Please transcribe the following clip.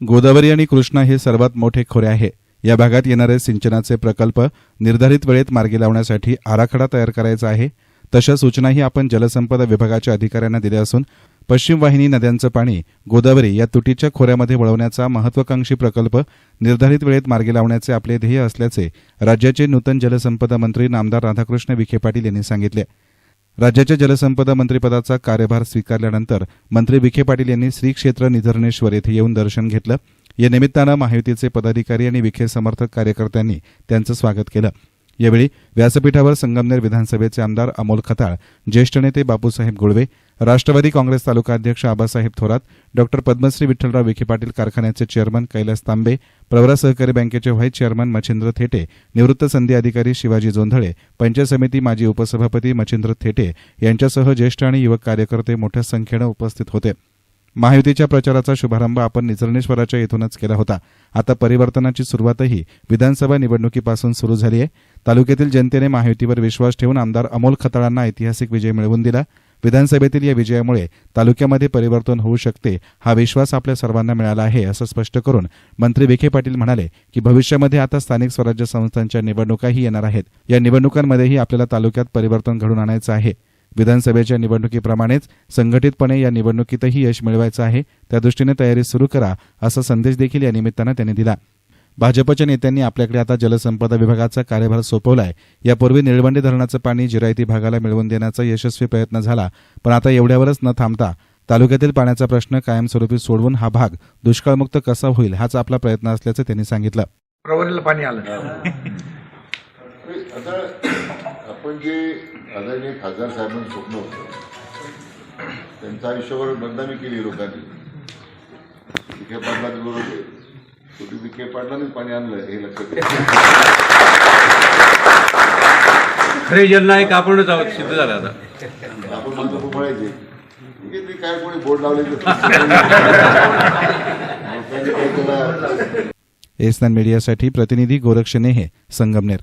गोदावरी आणि कृष्णा हे सर्वात मोठे खोरे आहे. या भागात येणारे सिंचनाचे प्रकल्प निर्धारित वेळेत मार्गी लावण्यासाठी आराखडा तयार करायचा आहे. तशा सूचनाही आपण जलसंपदा विभागाच्या अधिकाऱ्यांना दिल्या असून पश्चिम वाहिनी नद्यांचं पाणी गोदावरी या तुटीच्या खोऱ्यामध्ये वळवण्याचा महत्वाकांक्षी प्रकल्प निर्धारित वेळेत मार्गी लावण्याचे आपले ध्येय असल्याचे राज्याचे नूतन जलसंपदा मंत्री नामदार राधाकृष्ण विखे पाटील यांनी सांगितले. राज्याच्या जलसंपदा मंत्रिपदाचा कार्यभार स्वीकारल्यानंतर मंत्री विखे पाटील यांनी श्री क्षेत्र येथे येऊन दर्शन घेतलं. या निमित्तानं महायुतीचे पदाधिकारी आणि विखे समर्थक कार्यकर्त्यांनी त्यांचं स्वागत केलं. यावेळी व्यासपीठावर संगमनेर विधानसभेचे आमदार अमोल खताळ ज्येष्ठ नेते बापूसाहेब गुळवे राष्ट्रवादी काँग्रेस तालुका अध्यक्ष आबासाहेब थोरात डॉक्टर पद्मश्री विठ्ठलराव विखे पाटील कारखान्याचे चेअरमन कैलास तांबे प्रवरा सहकारी बँकेचे व्हाईस चेअरमन मच्छिंद्र थेटे निवृत्त संधी अधिकारी शिवाजी जोंधळे पंचायत समिती माजी उपसभापती मच्छिंद्र थेटे यांच्यासह ज्येष्ठ आणि युवक कार्यकर्ते मोठ्या संख्येनं उपस्थित होते. महायुतीच्या प्रचाराचा शुभारंभ आपण निचरणेश्वराच्या येथूनच केला होता. आता परिवर्तनाची सुरुवातही विधानसभा निवडणुकीपासून सुरू झाली आहे तालुक्यातील जनतेने महायुतीवर विश्वास ठेवून आमदार अमोल खताळांना ऐतिहासिक विजय मिळवून दिला. विधानसभेतील या विजयामुळे तालुक्यामध्ये परिवर्तन होऊ शकते हा विश्वास आपल्या सर्वांना मिळाला आहे असं स्पष्ट करून मंत्री विखे पाटील म्हणाले की भविष्यामध्ये आता स्थानिक स्वराज्य संस्थांच्या निवडणुकाही येणार आहेत. या निवडणुकांमध्येही आपल्याला तालुक्यात परिवर्तन घडून आणायचं आहे. विधानसभेच्या निवडणुकीप्रमाणेच संघटितपणे या निवडणुकीतही यश मिळवायचं आहे. त्यादृष्टीने तयारी सुरू करा असा संदेश देखील या निमित्तानं त्यांनी दिला. भाजपच्या नेत्यांनी आपल्याकडे आता जलसंपदा विभागाचा कार्यभार सोपवलाय. यापूर्वी निळवंडे धरणाचं पाणी जिरायती भागाला मिळवून देण्याचा यशस्वी प्रयत्न झाला पण आता एवढ्यावरच न थांबता तालुक्यातील पाण्याचा प्रश्न कायमस्वरूपी सोडवून हा भाग दुष्काळमुक्त कसा होईल हाच आपला प्रयत्न असल्याचं त्यांनी सांगितलं. प्रवरीला पाणी आलं. आपण जे आदरणीय खासदार साहेबांचं स्वप्न होतं त्यांचं आयुष्यभर बदनामी केली लोकांनी. विखे पाटलांनी बरोबर. शेवटी विखे पाटलांनीच पाणी आणलं हे लक्षात खरे जननायक आपणच आहोत सिद्ध झालं आता. आपण म्हणतो आहे ते काय कोणी बोर्ड लावले एसनान मीडियासाठी प्रतिनिधी गोरक्ष नेहे संगमनेर.